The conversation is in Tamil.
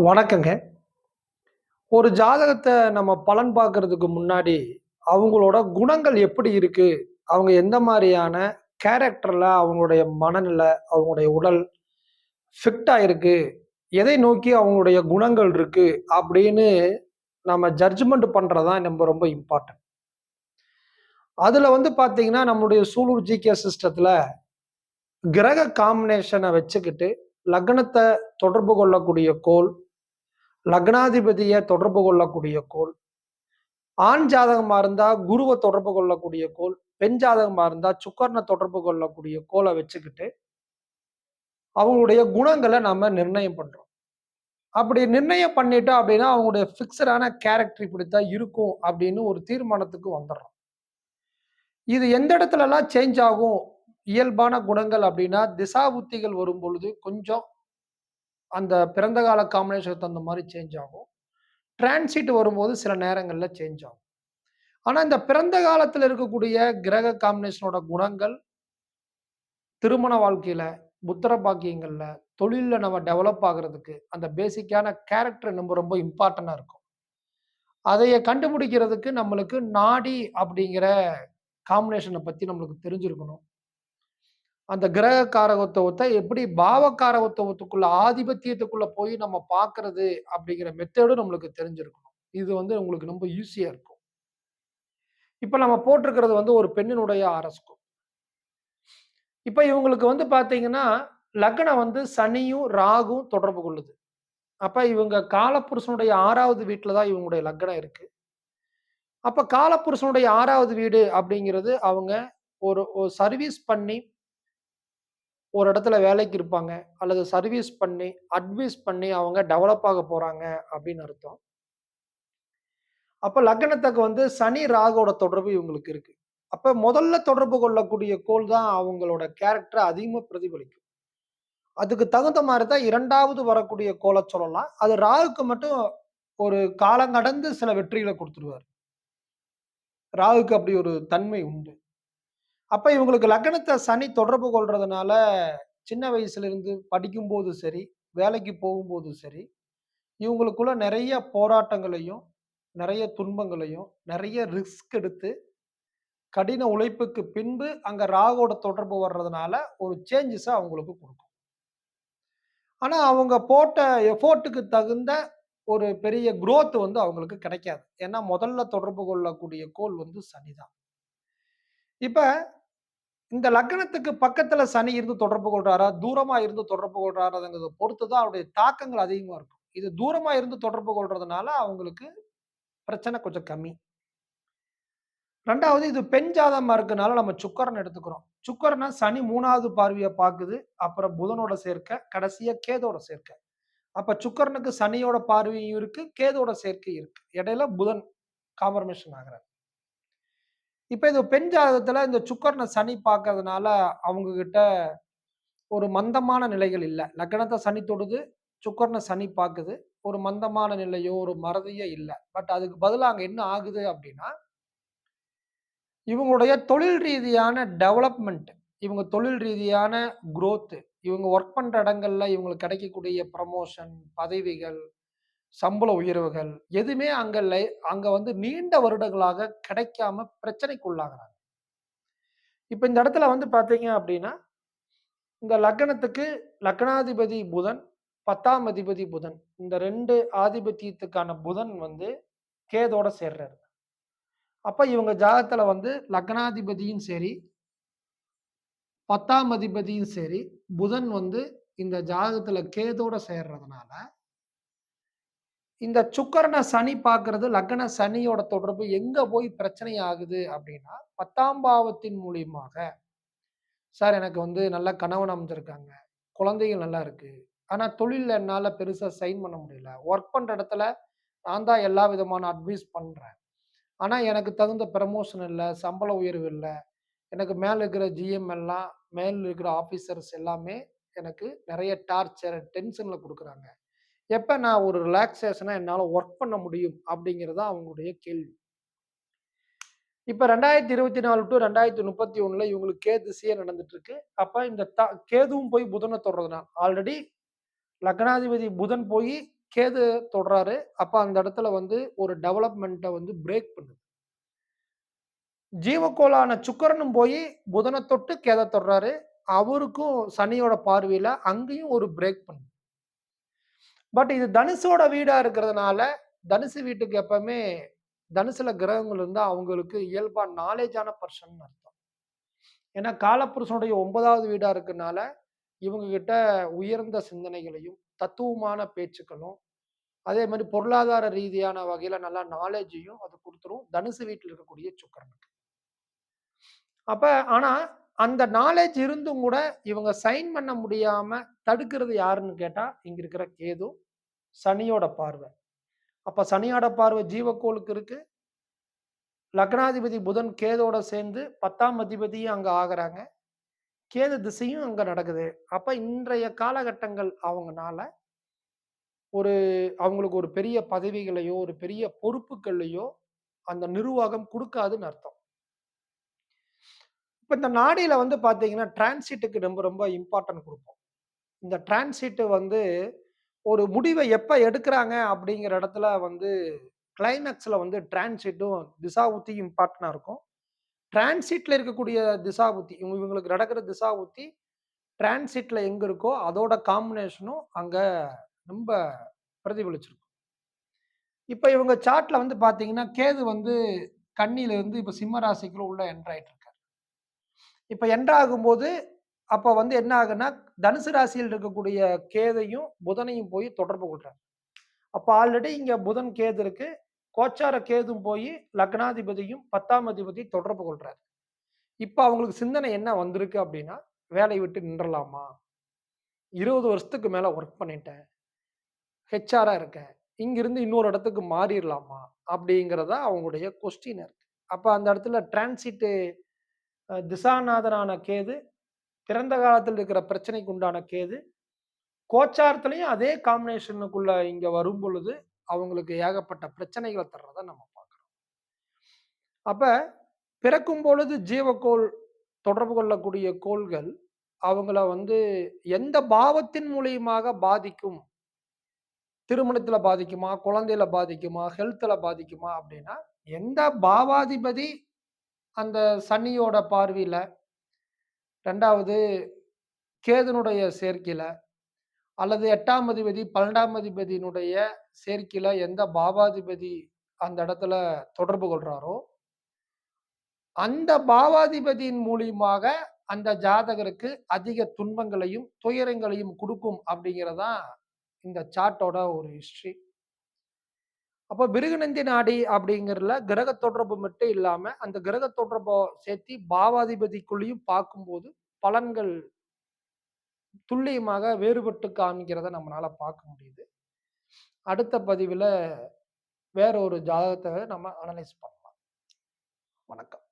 வணக்கங்க. ஒரு ஜாதகத்தை நம்ம பலன் பார்க்கறதுக்கு முன்னாடி, அவங்களோட குணங்கள் எப்படி இருக்கு? அவங்க எந்த மாதிரியான கேரக்டர்ல அவங்களுடைய மனநிலை, அவங்களுடைய உடல் ஃபிட்டா இருக்கு? எதை நோக்கி அவங்களுடைய குணங்கள் இருக்கு? அப்படின்னு நம்ம ஜட்ஜ்மெண்ட் பண்றது தான் ரொம்ப ரொம்ப இம்பார்ட்டன்ட். அதுல வந்து பார்த்தீங்கன்னா, நம்மளுடைய சூலூர் ஜிகே சிஸ்டத்துல கிரக காம்பினேஷனை வச்சுக்கிட்டு, லக்னத்தை தொடர்பு கொள்ளக்கூடிய கோள், லக்னாதிபதியை தொடர்பு கொள்ளக்கூடிய கோள், ஆண் ஜாதகமா இருந்தா குருவை தொடர்பு கொள்ளக்கூடிய கோள், பெண் ஜாதகமா இருந்தா சுக்கரனை தொடர்பு கொள்ளக்கூடிய கோலை வச்சுக்கிட்டு, அவங்களுடைய குணங்களை நம்ம நிர்ணயம் பண்றோம். அப்படி நிர்ணயம் பண்ணிட்டோம் அப்படின்னா, அவங்களுடைய ஃபிக்ஸடான கேரக்டர் இப்படித்தான் இருக்கும் அப்படின்னு ஒரு தீர்மானத்துக்கு வந்துடுறோம் இது எந்த இடத்துலலாம் சேஞ்ச் ஆகும் இயல்பான குணங்கள் அப்படின்னா, திசா புத்திகள் வரும்பொழுது கொஞ்சம் அந்த பிறந்த கால காம்பினேஷனுக்கு தகுந்த மாதிரி சேஞ்ச் ஆகும். டிரான்சிட் வரும்போது சில நேரங்களில் சேஞ்ச் ஆகும். ஆனால் இந்த பிறந்த காலத்தில் இருக்கக்கூடிய கிரக காம்பினேஷனோட குணங்கள் திருமண வாழ்க்கையில் புத்திர பாக்கியங்களில் தொழிலில் நம்ம டெவலப் ஆகிறதுக்கு அந்த பேசிக்கான கேரக்டர் நம்ம ரொம்ப இம்பார்ட்டன்ட்டா இருக்கும். அதைய கண்டுபிடிக்கிறதுக்கு நம்மளுக்கு நாடி அப்படிங்கிற காம்பினேஷனை பற்றி நம்மளுக்கு தெரிஞ்சிருக்கணும். அந்த கிரக காரகத்துவத்தை எப்படி பாவ காரகத்துவத்துக்குள்ள ஆதிபத்தியத்துக்குள்ள போய் நம்ம பார்க்கறது அப்படிங்கிற மெத்தேடும் நம்மளுக்கு தெரிஞ்சிருக்கணும். இது வந்து உங்களுக்கு ரொம்ப ஈஸியா இருக்கும். இப்ப நம்ம போட்டிருக்கிறது வந்து ஒரு பெண்ணினுடைய அரசுக்கும் இப்ப இவங்களுக்கு வந்து பார்த்தீங்கன்னா, லக்னம் வந்து சனியும், ராகும் தொடர்பு கொள்ளுது. அப்ப இவங்க காலபுருஷனுடைய 6வது வீட்ல தான் இவங்களுடைய லக்னம் இருக்கு. அப்ப காலபுருஷனுடைய ஆறாவது வீடு அப்படிங்கிறது அவங்க ஒரு சர்வீஸ் பண்ணி ஒரு இடத்துல வேலைக்கு இருப்பாங்க. அல்லது சர்வீஸ் பண்ணி, அட்வைஸ் பண்ணி அவங்க டெவலப் ஆக போகிறாங்க அப்படின்னு அர்த்தம். அப்போ லக்னத்துக்கு வந்து சனி, ராகோட தொடர்பு இவங்களுக்கு இருக்கு. அப்போ முதல்ல தொடர்பு கொள்ளக்கூடிய கோல் தான் அவங்களோட கேரக்டரை அதிகமாக பிரதிபலிக்கும். அதுக்கு தகுந்த மாதிரி தான் இரண்டாவது வரக்கூடிய கோலை சொல்லலாம். அது ராகுக்கு மட்டும் ஒரு காலம் கடந்து சில வெற்றிகளை கொடுத்துருவார் ராகுக்கு அப்படி ஒரு தன்மை உண்டு. அப்போ இவங்களுக்கு லக்னத்த சனி தொடர்பு கொள்றதுனால, சின்ன வயசுலேருந்து படிக்கும்போது சரி, வேலைக்கு போகும்போதும் சரி, இவங்களுக்குள்ள நிறைய போராட்டங்களையும், நிறைய துன்பங்களையும், நிறைய ரிஸ்க் எடுத்து, கடின உழைப்புக்கு பின்பு அங்கே ராகோட தொடர்பு வர்றதுனால, ஒரு சேஞ்சஸை அவங்களுக்கு கொடுக்கும் ஆனால் அவங்க போட்ட எஃபோர்ட்டுக்கு தகுந்த ஒரு பெரிய குரோத் வந்து அவங்களுக்கு கிடைக்காது. ஏன்னா, முதல்ல தொடர்பு கொள்ளக்கூடிய கோள் வந்து சனி தான். இப்போ இந்த லக்னத்துக்கு பக்கத்துல சனி இருந்து தொடர்பு கொள்றாரா? தூரமா இருந்து தொடர்பு கொள்றாராங்கிறத பொறுத்து தான் அவருடைய தாக்கங்கள் அதிகமா இருக்கும். இது தூரமா இருந்து தொடர்பு கொள்றதுனால அவங்களுக்கு பிரச்சனை கொஞ்சம் கம்மி. ரெண்டாவது இது பெண் ஜாதகமா இருக்கனால நம்ம சுக்கரன் எடுத்துக்கிறோம். சுக்கரனை சனி மூணாவது பார்வையை பார்க்குது. அப்புறம் புதனோட சேர்க்கை, கடைசியா கேதோட சேர்க்கை. அப்ப சுக்கரனுக்கு சனியோட பார்வையும் இருக்கு, கேதோட சேர்க்கை இருக்கு. இடையில புதன் காம்பர்மேஷன் ஆகிறார் இப்போ இது பெண் ஜாதகத்தில் இந்த சுக்கரனை சனி பார்க்கறதுனால, அவங்க கிட்ட ஒரு மந்தமான நிலைகள் இல்லை லக்னத்தை சனி தொடுது, சுக்கரனை சனி பார்க்குது. ஒரு மந்தமான நிலையோ, ஒரு மறதியோ இல்லை பட் அதுக்கு பதிலாக அங்கே என்ன ஆகுது அப்படின்னா இவங்களுடைய தொழில் ரீதியான டெவலப்மெண்ட் இவங்க தொழில் ரீதியான குரோத்து இவங்க ஒர்க் பண்ணுற இடங்கள்ல இவங்களுக்கு கிடைக்கக்கூடிய ப்ரமோஷன் பதவிகள், சம்பள உயர்வுகள் எதுவுமே அங்க லை அங்க வந்து நீண்ட வருடங்களாக கிடைக்காம பிரச்சனைக்கு உள்ளாகிறாங்க இப்ப இந்த இடத்துல வந்து பார்த்தீங்க அப்படின்னா, இந்த லக்னத்துக்கு லக்னாதிபதி புதன், 10ஆம் அதிபதி புதன். இந்த ரெண்டு ஆதிபத்தியத்துக்கான புதன் வந்து கேதோட சேர்றாரு. அப்ப இவங்க ஜாதகத்துல வந்து லக்னாதிபதியும் சரி 10ஆம் அதிபதியும் சரி, புதன் வந்து இந்த ஜாதகத்துல கேதோட சேர்றதுனால இந்த சுக்கரனை சனி பார்க்கறது லக்ன சனியோட தொடர்பு எங்க போய் பிரச்சனை ஆகுது அப்படின்னா, 10ஆம் பாவத்தின் மூலியமாக, சார் எனக்கு வந்து நல்ல கணவன் அமைஞ்சிருக்காங்க. குழந்தைகள் நல்லா இருக்கு. ஆனா தொழில என்னால பெருசா சைன் பண்ண முடியல. ஒர்க் பண்ற இடத்துல நான் தான் எல்லா விதமான அட்வைஸ் பண்றேன். ஆனா எனக்கு தகுந்த ப்ரமோஷன் இல்லை சம்பள உயர்வு இல்லை எனக்கு மேல இருக்கிற ஜிஎம் எல்லாம், மேல இருக்கிற ஆபீசர்ஸ் எல்லாமே எனக்கு நிறைய டார்ச்சர், டென்ஷன்ல கொடுக்குறாங்க எப்போ நான் ஒரு ரிலாக்ஸேஷனாக என்னால் ஒர்க் பண்ண முடியும்? அப்படிங்கிறது தான் அவங்களுடைய கேள்வி. இப்போ ரெண்டாயிரத்தி இருபத்தி 2024 முப்பத்தி 2031ல இவங்களுக்கு கேது திசையே நடந்துட்டு இருக்கு. அப்போ இந்த த கேதுவும் போய் புதனை தொடுறதுனால ஆல்ரெடி லக்னாதிபதி புதன் போய் கேது தொடுறாரு. அப்போ அந்த இடத்துல வந்து ஒரு டெவலப்மெண்ட்டை வந்து பிரேக் பண்ணுது. ஜீவக்கோளான சுக்கரனும் போய் புதனை தொட்டு கேதை தொடுறாரு. அவருக்கும் சனியோட பார்வையில் அங்கேயும் ஒரு பிரேக் பண்ணுது. பட் இது தனுசோட வீடாக இருக்கிறதுனால, தனுசு வீட்டுக்கு எப்பவுமே தனுசுல கிரகங்கள் இருந்தால் அவங்களுக்கு இயல்பா நாலேஜான பர்சன் அர்த்தம். ஏன்னா காலபுருஷனுடைய 9வது வீடா இருக்கனால, இவங்க கிட்ட உயர்ந்த சிந்தனைகளையும், தத்துவமான பேச்சுக்களும், அதே மாதிரி பொருளாதார ரீதியான வகையில நல்லா நாலேஜையும் அது கொடுத்துரும் தனுசு வீட்டில் இருக்கக்கூடிய சுக்கரனுக்கு அப்ப ஆனா, அந்த நாலேஜ் இருந்தும் கூட இவங்க சைன் பண்ண முடியாம தடுக்கிறது யாருன்னு கேட்டா, இங்க இருக்கிற கேது, சனியோட பார்வை. அப்போ சனியோட பார்வை ஜீவக்கோளுக்கு இருக்கு. லக்னாதிபதி புதன் கேதோட சேர்ந்து 10ஆம் அதிபதியும் அங்கே ஆகிறாங்க கேது திசையும் அங்கே நடக்குது. அப்போ இன்றைய காலகட்டங்கள் அவங்கனால ஒரு அவங்களுக்கு ஒரு பெரிய பதவிகளையோ, ஒரு பெரிய பொறுப்புகளையோ அந்த நிர்வாகம் கொடுக்காதுன்னு அர்த்தம். இப்போ இந்த நாடியில் வந்து பார்த்தீங்கன்னா, டிரான்சிட்டுக்கு ரொம்ப ரொம்ப இம்பார்ட்டன்ட் கொடுப்போம் இந்த டிரான்சிட்டு வந்து ஒரு முடிவை எப்போ எடுக்கிறாங்க அப்படிங்கிற இடத்துல வந்து கிளைமேக்ஸில் வந்து டிரான்சிட்டும், திசாபுத்தி இம்பார்ட்டனாக இருக்கும். டிரான்சிட்டில் இருக்கக்கூடிய திசாபுத்தி இவங்க இவங்களுக்கு நடக்கிற திசாபுத்தி டிரான்சிட்டில் எங்கே இருக்கோ, அதோட காம்பினேஷனும் அங்கே ரொம்ப பிரதிபலிச்சிருக்கும். இப்போ இவங்க சார்ட்டில் வந்து பார்த்தீங்கன்னா, கேது வந்து கண்ணியிலேருந்து இப்போ இப்ப சிம்ம ராசிக்குள்ள உள்ள என்ட்ராயிட்டு இருக்காரு. இப்ப அப்போ வந்து என்ன ஆகுன்னா, தனுசு ராசியில் இருக்கக்கூடிய கேதையும், புதனையும் போய் தொடர்பு கொள்றாரு அப்போ ஆல்ரெடி இங்கே புதன், கேது இருக்கு. கோச்சார கேதும் போய் லக்னாதிபதியும், 10ஆம் அதிபதி தொடர்பு கொள்றாரு இப்போ அவங்களுக்கு சிந்தனை என்ன வந்திருக்கு அப்படின்னா, வேலையை விட்டு நின்றலாமா? 20 வருஷத்துக்கு மேலே ஒர்க் பண்ணிட்டேன். ஹெச்ஆராக இருக்கேன். இங்கிருந்து இன்னொரு இடத்துக்கு மாறிடலாமா அப்படிங்கிறதா அவங்களுடைய கொஸ்டின் இருக்கு. அப்போ அந்த இடத்துல டிரான்சிட்டு திசாநாதனான கேது, பிறந்த காலத்தில் இருக்கிற பிரச்சனைக்கு உண்டான கேது, கோச்சாரத்துலையும் அதே காம்பினேஷனுக்குள்ள இங்க வரும்பொழுது, அவங்களுக்கு ஏகப்பட்ட பிரச்சனைகளை தர்றத நம்ம பார்க்கிறோம். அப்ப பிறக்கும் பொழுது ஜீவக்கோள் தொடர்பு கொள்ளக்கூடிய கோள்கள், அவங்கள வந்து எந்த பாவத்தின் மூலியமாக பாதிக்கும்? திருமணத்தில் பாதிக்குமா? குழந்தையில பாதிக்குமா? ஹெல்த்ல பாதிக்குமா? அப்படின்னா, எந்த பாவாதிபதி அந்த சனியோட பார்வையில ரெண்டாவது கேதுனுடைய சேர்க்கையில் அல்லது எட்டாம் அதிபதி, 12ஆம் அதிபதியினுடைய சேர்க்கையில் எந்த பாவாதிபதி அந்த இடத்துல தொடர்பு கொள்கிறாரோ அந்த பாவாதிபதியின் மூலியமாக அந்த ஜாதகருக்கு அதிக துன்பங்களையும், துயரங்களையும் கொடுக்கும் அப்படிங்கிறதான் இந்த சார்ட்டோட ஒரு ஹிஸ்ட்ரி அப்போ பிருகுநந்தி நாடி அப்படிங்கிறதுல கிரக தொடர்பு மட்டும் இல்லாமல் அந்த கிரக தொடர்பை சேர்த்தி பாவாதிபதிக்குள்ளேயும் பார்க்கும்போது, பலன்கள் துல்லியமாக வேறுபட்டு காமிக்கிறத நம்மனால பார்க்க முடியுது. அடுத்த பதிவில் வேற ஒரு ஜாதகத்தை நம்ம அனலைஸ் பண்ணலாம். வணக்கம்.